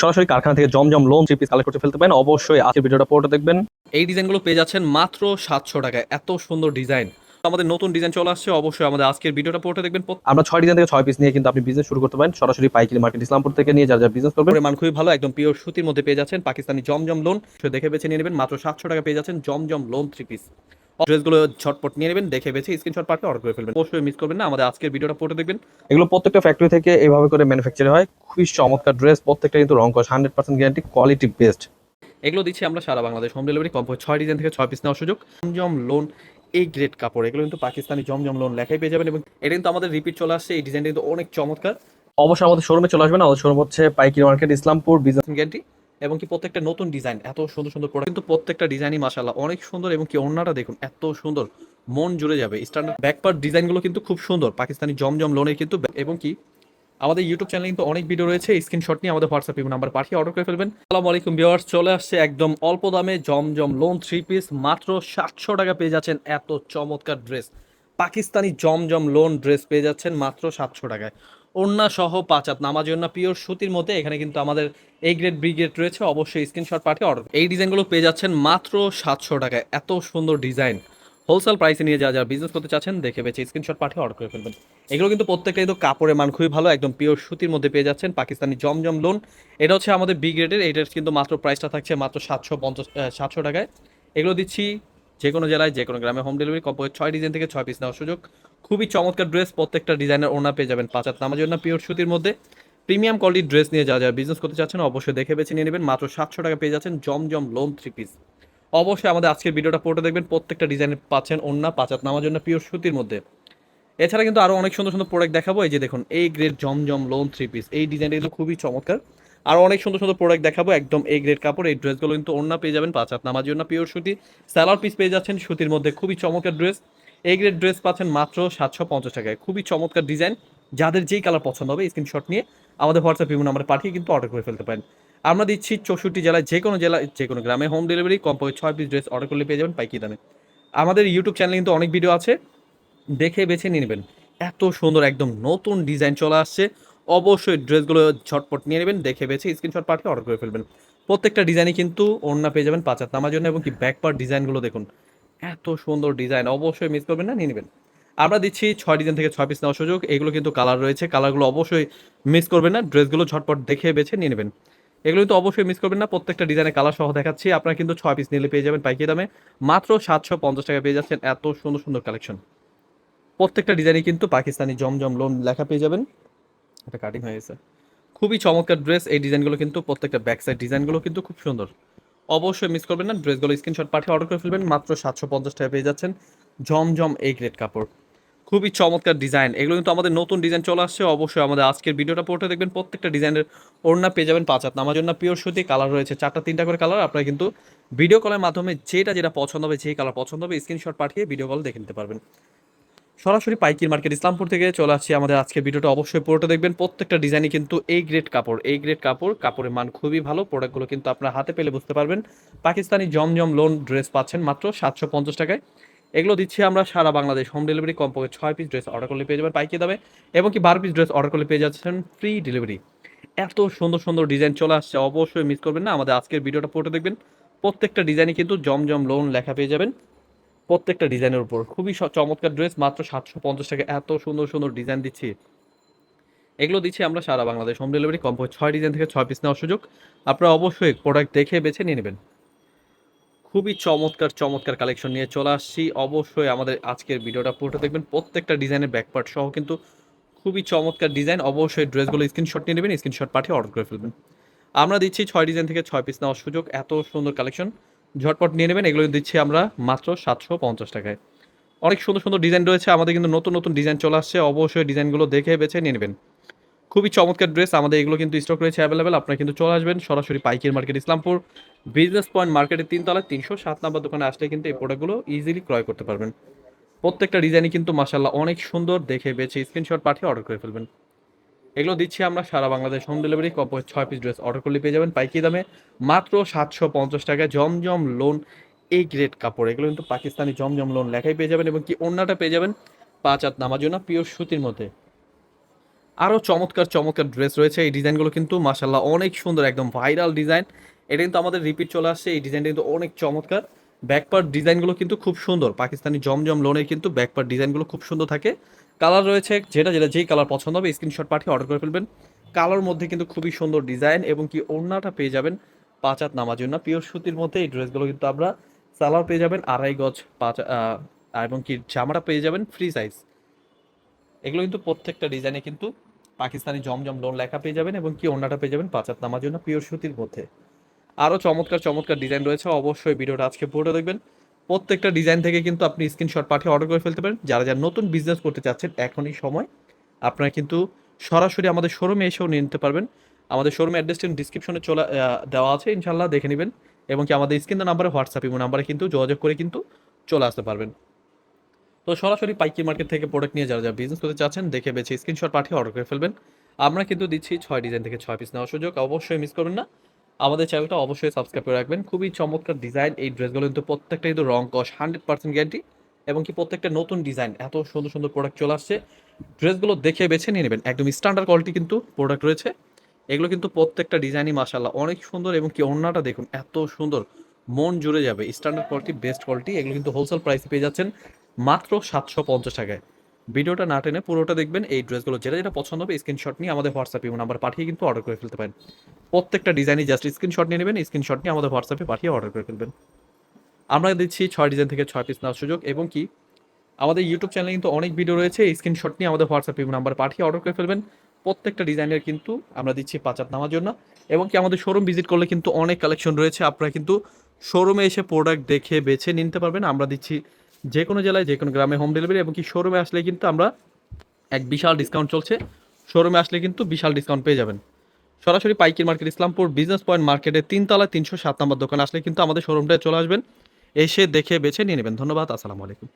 সরাসরি কারখানা থেকে Zamzam lawn three piece collect করতে ফেলতে পারেন। অবশ্যই আজকের ভিডিওটা পুরোটা দেখবেন। এই ডিজাইনগুলো পেয়ে যাচ্ছেন মাত্র সাতশো টাকায়। এত সুন্দর ডিজাইন। আমাদের নতুন ডিজাইন চলে আসছে অবশ্যই আমাদের আজকের ভিডিওটা পুরোটা দেখবেন। আমরা ছয় ডিজাইন থেকে ছয় পিস নিয়ে কিন্তু আপনি বিজনেস শুরু করতে পারেন। সরাসরি পাইকারি মার্কেট ইসলামপুর থেকে নিয়ে যারা যারা বিজনেস করবেন। পরিমাণ খুবই ভালো একদম পিওর সুতির মধ্যে পেয়ে যাচ্ছেন। পাকিস্তানি জমজম লোন দেখে বেছে নিয়ে নেবেন। মাত্র সাতশো টাকা পেয়ে যাচ্ছেন জমজম লোন থ্রি পিস ড্রেসগুলো ঝটপট নিয়ে নেবেন দেখে বেছে স্ক্রিনশট পাঠিয়ে অর্ডার করে ফেলবেন। অবশ্যই মিস করবেন না আমাদের আজকের ভিডিওটা পুরোটা দেখবেন। এগুলো প্রত্যেকটা ফ্যাক্টরি থেকে এভাবে করে ম্যানুফ্যাকচার হয়। খুবই চমৎকার ড্রেস প্রত্যেকটা কিন্তু রং কস hundred percent guarantee quality best এগুলো দিচ্ছি আমরা সারা বাংলাদেশ হোম ডেলিভারি কম্পো ছয় ডিজাইন থেকে ছয় পিস নেওয়ার সুযোগ। জমজম লোন এই গ্রেড কাপড় এগুলো কিন্তু পাকিস্তানি জমজম লোন লেখাই পেয়ে যাবেন এবং এটা কিন্তু আমাদের রিপিট চলে আসছে এই ডিজাইনটা কিন্তু অনেক চমৎকার। অবশ্যই আমাদের শোরুমে চলে আসবেন আমাদের শোরুম হচ্ছে পাইকারি মার্কেট ইসলামপুর বিজনেস গ্যারান্টি এবং কি প্রত্যেকটা নতুন ডিজাইন এত সুন্দর সুন্দর প্রোডাক্ট কিন্তু প্রত্যেকটা ডিজাইনই মাশাআল্লাহ অনেক সুন্দর এবং কি অন্যটা দেখুন, এত সুন্দর, মন জুড়ে যাবে। স্ট্যান্ডার্ড ব্যাকপার্ট ডিজাইনগুলো কিন্তু খুব সুন্দর, পাকিস্তানি জমজম লোনের কিন্তু এবং কি আমাদের ইউটিউব চ্যানেলে কিন্তু অনেক ভিডিও রয়েছে স্ক্রিনশট নিয়ে আমাদের হোয়াটসঅ্যাপ নাম্বার পাঠিয়ে অর্ডার করে ফেলবেন। আসসালামু আলাইকুম ভিউয়ার্স চলে আসছে একদম অল্প দামে জমজম লোন থ্রি পিস মাত্র সাতশো টাকা পেয়ে যাচ্ছেন এত চমৎকার dress Pakistani Zamzam lawn dress পেয়ে যাচ্ছেন মাত্র সাতশো টাকায়। ওন্না সহ পাঁচাত নামাজ জন্য পিওর সুতির মধ্যে, এখানে কিন্তু আমাদের এই গ্রেড বি গ্রেড রয়েছে। অবশ্যই স্ক্রিনশট পাঠিয়ে অর্ডার এই ডিজাইনগুলো পেয়ে যাচ্ছেন মাত্র সাতশো টাকায়। এত সুন্দর ডিজাইন হোলসেল প্রাইসে নিয়ে যা যা বিজনেস করতে চাচ্ছেন, দেখে বেছে স্ক্রিনশট পাঠিয়ে অর্ডার করে ফেলবেন। এগুলো কিন্তু প্রত্যেকটা তো কাপড়ের মান খুবই ভালো, একদম পিওর সুতির মধ্যে পেয়ে যাচ্ছেন পাকিস্তানি জমজম লোন এটা হচ্ছে আমাদের বি গ্রেডের এটার কিন্তু মাত্র প্রাইসটা থাকছে মাত্র সাতশো পঞ্চাশ সাতশো টাকায়। এগুলো দিচ্ছি যে কোনো জেলায় যে কোনো গ্রামে হোম ডেলিভারি কম্পো ছয় ডিজাইন থেকে ছয় পিস নেওয়ার সুযোগ। খুবই চমৎকার ড্রেস প্রত্যেকটা ডিজাইনের ওনা পেয়ে যাবেন পাঁচ হাত নামার জন্য পিওর সুতির মধ্যে। প্রিমিয়াম কোয়ালিটির ড্রেস নিয়ে যা যা বিজনেস করতে চাচ্ছেন অবশ্যই দেখে বেছে নিয়ে নেবেন। মাত্র সাতশো টাকা পেয়ে যাচ্ছেন জমজম লোন থ্রি পিস অবশ্যই আমাদের আজকের ভিডিওটা পড়তে দেখবেন। প্রত্যেকটা ডিজাইনের পাচ্ছেন অন্য পাঁচাত নামার জন্য পিওর সুতির মধ্যে। এছাড়া কিন্তু আরও অনেক সুন্দর সুন্দর প্রোডাক্ট দেখাবো। এই যে দেখুন এই grade Zamzam lawn three piece এই ডিজাইনটা কিন্তু খুবই চমৎকার। আরও অনেক সুন্দর সুন্দর প্রোডাক্ট দেখাবো। একদম এই গ্রেড কাপড়, এই ড্রেসগুলো কিন্তু অন্য পেয়ে যাবেন পাঁচাত নামার জন্য পিওর সুতি। স্যালার পিস পেয়ে যাচ্ছেন, সুতির মধ্যে খুবই চমৎকার ড্রেস এই গ্রেড ড্রেস পাচ্ছেন মাত্র সাতশো পঞ্চাশ টাকায়। খুবই চমৎকার ডিজাইন যাদের যেই কালার পছন্দ হবে স্ক্রিনশট নিয়ে আমাদের হোয়াটসঅ্যাপ বিভিন্ন নাম্বারে পাঠিয়ে কিন্তু অর্ডার করে ফেলতে পারেন। আমরা দিচ্ছি চৌষট্টি জেলায় যে কোনো জেলায়, যে কোনো গ্রামে হোম ডেলিভারি কম্পো ছয় পিস ড্রেস অর্ডার করলে পেয়ে যাবেন পাইকি দামে। আমাদের ইউটিউব চ্যানেলে কিন্তু অনেক ভিডিও আছে। দেখে বেছে নিয়ে নেবেন। এত সুন্দর, একদম নতুন ডিজাইন চলে আসছে। অবশ্যই ড্রেসগুলো ঝটপট নিয়ে নেবেন, দেখে বেছে স্ক্রিনশট পাঠিয়ে অর্ডার করে ফেলবেন। প্রত্যেকটা ডিজাইনই কিন্তু অন্য পেয়ে যাবেন পাঁচাত নামার জন্য এবং কি ব্যাক পার্ট ডিজাইনগুলো দেখুন। এত সুন্দর ডিজাইন অবশ্যই মিস করবেন না, নিয়ে নেবেন। আমরা দিচ্ছি ছয় ডিজাইন থেকে ছয় পিস নেওয়ার সুযোগ, এগুলো কিন্তু কালার রয়েছে কালারগুলো অবশ্যই মিস করবেন না, ড্রেসগুলো ঝটপট দেখে বেছে নিয়ে নেবেন। এগুলো কিন্তু অবশ্যই মিস করবেন না, প্রত্যেকটা ডিজাইনের কালার সহ দেখাচ্ছি, আপনারা কিন্তু ছয় পিস নিলে পেয়ে যাবেন পাইকি দামে। মাত্র সাতশো পঞ্চাশ টাকা পেয়ে যাচ্ছেন এত সুন্দর সুন্দর কালেকশন প্রত্যেকটা ডিজাইনে কিন্তু পাকিস্তানি জমজম লোন লেখা পেয়ে যাবেন। এটা কাটিং হয়ে গেছে। খুবই চমৎকার ড্রেস এই ডিজাইনগুলো কিন্তু প্রত্যেকটা ব্যাক সাইড ডিজাইনগুলো কিন্তু খুব সুন্দর। অবশ্যই মিস করবেন না ড্রেসগুলো স্ক্রিনশট পাঠিয়ে অর্ডার করে ফেলবেন, মাত্র সাতশো পঞ্চাশ টাকা পেয়ে যাচ্ছেন জমজম এই গ্রেড কাপড়। খুবই চমৎকার ডিজাইন এগুলো কিন্তু আমাদের নতুন ডিজাইন চলে আসছে, অবশ্যই আমাদের আজকের ভিডিওটা পড়তে দেখবেন, প্রত্যেকটা ডিজাইনের ওড়না পেয়ে যাবেন পাঁচ হাত নামার জন্য পিওর সুতি কালার রয়েছে, চারটা, তিনটা করে কালার আপনারা কিন্তু ভিডিও কলের মাধ্যমে যেটা যেটা পছন্দ হবে, যেই কালার পছন্দ হবে স্ক্রিনশট পাঠিয়ে ভিডিও কল দেখে নিতে পারবেন। সরাসরি পাইকির মার্কেট ইসলামপুর থেকে চলে আসছি আমাদের আজকের ভিডিওটা। অবশ্যই পুরোটা দেখবেন। প্রত্যেকটা ডিজাইনই কিন্তু এই গ্রেড কাপড় এই গ্রেড কাপড়, কাপড়ের মান খুবই ভালো। প্রোডাক্টগুলো কিন্তু আপনার হাতে পেলে বুঝতে পারবেন। পাকিস্তানি জমজম লোন ড্রেস পাচ্ছেন মাত্র সাতশো পঞ্চাশ টাকায়। এগুলো দিচ্ছি আমরা সারা বাংলাদেশ। হোম ডেলিভারি কমপক্ষে ছয় পিস ড্রেস অর্ডার করলে পেয়ে যাবেন পাইকি দামে। এবং কি বারো পিস ড্রেস অর্ডার করলে পেয়ে যাচ্ছেন ফ্রি ডেলিভারি এত সুন্দর সুন্দর ডিজাইন চলে আসছে। অবশ্যই মিস করবেন না। আমাদের আজকের ভিডিওটা পুরোটা দেখবেন। প্রত্যেকটা ডিজাইনই কিন্তু জমজম লোন লেখা পেয়ে যাবেন। প্রত্যেকটা ডিজাইনের উপর। খুবই চমৎকার ড্রেস মাত্র সাতশো পঞ্চাশ টাকা। এত সুন্দর সুন্দর ডিজাইন দিচ্ছি। এগুলো দিচ্ছি আমরা সারা বাংলাদেশ। হোম ডেলিভারি কমপক্ষে ছয় ডিজাইন থেকে ছয় পিস নেওয়ার সুযোগ। আপনারা অবশ্যই প্রোডাক্ট দেখে বেছে নিয়ে নেবেন। খুবই চমৎকার চমৎকার কালেকশন নিয়ে চলে আসছি। অবশ্যই আমাদের আজকের ভিডিওটা পুরোটা দেখবেন। প্রত্যেকটা ডিজাইনের ব্যাকপার্ট সহ কিন্তু খুবই চমৎকার ডিজাইন অবশ্যই ড্রেসগুলো স্ক্রিনশট নিয়ে নেবেন স্ক্রিনশট পাঠিয়ে অর্ডার করে ফেলবেন। আমরা দিচ্ছি ছয় ডিজাইন থেকে ছয় পিস নেওয়ার সুযোগ। এত সুন্দর কালেকশন ঝটপট নিয়ে নেবেন, এগুলো দিচ্ছি আমরা মাত্র সাতশো পঞ্চাশ টাকায়। অনেক সুন্দর সুন্দর ডিজাইন রয়েছে, আমাদের কিন্তু নতুন নতুন ডিজাইন চলে আসছে, অবশ্যই ডিজাইনগুলো দেখে বেছে নিয়ে নেবেন। খুবই চমৎকার ড্রেস, আমাদের এগুলো কিন্তু স্টক রয়েছে অ্যাভেলেবেল আপনারা কিন্তু চলে আসবেন সরাসরি পাইকের মার্কেট, ইসলামপুর বিজনেস পয়েন্ট মার্কেটের তিনতলায় তিনশো সাত নাম্বার দোকানে আসলে কিন্তু এই প্রোডাক্টগুলো ইজিলি ক্রয় করতে পারবেন। প্রত্যেকটা ডিজাইনই কিন্তু মাসাল্লাহ অনেক সুন্দর, দেখে বেছে স্ক্রিনশট পাঠিয়ে অর্ডার করে ফেলবেন। এগুলো দিচ্ছি আমরা সারা বাংলাদেশ হোম ডেলিভারি কপো ছয় পিস ড্রেস অর্ডার করলে পেয়ে যাবেন পাইকি দামে। মাত্র সাতশো পঞ্চাশ টাকায় জমজম লোন এই গ্রেড কাপড়। এগুলো কিন্তু পাকিস্তানি জমজম লোন লেখাই পেয়ে যাবেন এবং কি অন্যটা পেয়ে যাবেন পাঁচ হাত নামার জন্য পিওর সুতির মধ্যে। আরও চমৎকার চমৎকার ড্রেস রয়েছে। এই ডিজাইনগুলো কিন্তু মাসাল্লাহ অনেক সুন্দর, একদম ভাইরাল ডিজাইন এটা কিন্তু আমাদের রিপিট চলে আসছে। এই ডিজাইনটা কিন্তু অনেক চমৎকার। ব্যাকপার্ট ডিজাইনগুলো কিন্তু খুব সুন্দর। পাকিস্তানি জমজম লোনের কিন্তু ব্যাকপার্ট ডিজাইনগুলো খুব সুন্দর থাকে। কালার রয়েছে, যেটা যেটা যেই কালার পছন্দ হবে স্ক্রিনশট পাঠিয়ে অর্ডার করে ফেলবেন। কালার মধ্যে কিন্তু খুবই সুন্দর ডিজাইন এবং কি ওড়নাটা পেয়ে যাবেন পাঁচ হাত নামার জন্য। পিওর সুতির মধ্যে এই ড্রেসগুলো কিন্তু আমরা সালোয়ার পেয়ে যাবেন, আড়াই গজ পাঁচ এবং কি জামাটা পেয়ে যাবেন ফ্রি সাইজ এগুলো কিন্তু প্রত্যেকটা ডিজাইনে কিন্তু পাকিস্তানি জমজম লোন লেখা পেয়ে যাবেন এবং কি ওড়নাটা পেয়ে যাবেন পাঁচ হাত নামার জন্য পিওর সুতির মধ্যে। আরও চমৎকার চমৎকার ডিজাইন রয়েছে, অবশ্যই ভিডিওটা আজকে পুরোটা দেখবেন। প্রত্যেকটা ডিজাইন থেকে কিন্তু আপনি স্ক্রিনশট পাঠিয়ে অর্ডার করে ফেলতে পারেন। যারা যারা নতুন বিজনেস করতে চাচ্ছেন, এখনই সময়। আপনারা কিন্তু সরাসরি আমাদের শোরুমে এসেও নিয়ে নিতে পারবেন। আমাদের শোরুম অ্যাড্রেসটি ডিসক্রিপশনে চলে দেওয়া আছে ইনশাল্লাহ দেখে নেবেন। এবং কি আমাদের স্ক্রিন নাম্বারে হোয়াটসঅ্যাপ ইমো নাম্বারে কিন্তু যোগাযোগ করে কিন্তু চলে আসতে পারবেন। তো সরাসরি পাইকি মার্কেট থেকে প্রোডাক্ট নিয়ে যারা যারা বিজনেস করতে চাচ্ছেন, দেখে বেছে স্ক্রিনশট পাঠিয়ে অর্ডার করে ফেলবেন। আমরা কিন্তু দিচ্ছি ছয় ডিজাইন থেকে ছয় পিস নেওয়ার সুযোগ। অবশ্যই মিস করবেন না। আমাদের চ্যানেলটা অবশ্যই সাবস্ক্রাইব করে রাখবেন। খুবই চমৎকার ডিজাইন এই ড্রেসগুলো কিন্তু প্রত্যেকটা কিন্তু রং কস হান্ড্রেড পার্সেন্ট গ্যারান্টি এবং কি প্রত্যেকটা নতুন ডিজাইন এত সুন্দর সুন্দর প্রোডাক্ট চলে আসছে। ড্রেসগুলো দেখে বেছে নিয়ে নেবেন। একদম স্ট্যান্ডার্ড কোয়ালিটি কিন্তু প্রোডাক্ট রয়েছে। এগুলো কিন্তু প্রত্যেকটা ডিজাইনই মাসাল্লাহ অনেক সুন্দর এবং কি ওড়নাটা দেখুন, এত সুন্দর। মন জুড়ে যাবে। স্ট্যান্ডার্ড কোয়ালিটি বেস্ট কোয়ালিটি এগুলো কিন্তু হোলসেল প্রাইসে পেয়ে যাচ্ছেন মাত্র সাতশো পঞ্চাশ টাকায়। ভিডিওটা না টেনে পুরোটা দেখবেন এই ড্রেসগুলো যেটা যেটা পছন্দ হবে স্ক্রিনশট নিয়ে আমাদের হোয়াটসঅ্যাপে নাম্বার পাঠিয়ে কিন্তু অর্ডার করে ফেলতে পারেন। প্রত্যেকটা ডিজাইনই জাস্ট স্ক্রিনশট নিয়ে নেবেন স্ক্রিনশট নিয়ে আমাদের হোয়াটসঅ্যাপে পাঠিয়ে অর্ডার করে ফেলবেন। আমরা দিচ্ছি ছয় ডিজাইন থেকে ছয় পিস নেওয়ার সুযোগ এবং কি আমাদের ইউটিউব চ্যানেলে কিন্তু অনেক ভিডিও রয়েছে স্ক্রিনশট নিয়ে আমাদের হোয়াটসঅ্যাপে নাম্বার পাঠিয়ে অর্ডার করে ফেলবেন। প্রত্যেকটা ডিজাইনের কিন্তু আমরা দিচ্ছি পাঁচাত নামার জন্য এবং কি আমাদের শোরুম ভিজিট করলে কিন্তু অনেক কালেকশন রয়েছে, আপনারা কিন্তু শোরুমে এসে প্রোডাক্ট দেখে, বেছে নিতে পারবেন। আমরা দিচ্ছি যে কোনো জেলায় যে কোনো গ্রামে হোম ডেলিভারি এবং কি শোরুমে আসলে কিন্তু আমরা এক বিশাল ডিসকাউন্ট চলছে। শোরুমে আসলে কিন্তু বিশাল ডিসকাউন্ট পেয়ে যাবেন। সরাসরি পাইকির মার্কেট, ইসলামপুর বিজনেস পয়েন্ট মার্কেটের তিনতলা তিনশো সাত নম্বর দোকান আসলে কিন্তু আমাদের শোরুমটায় চলে আসবেন। এসে দেখে বেছে নিয়ে নেবেন। ধন্যবাদ, আসসালামু আলাইকুম।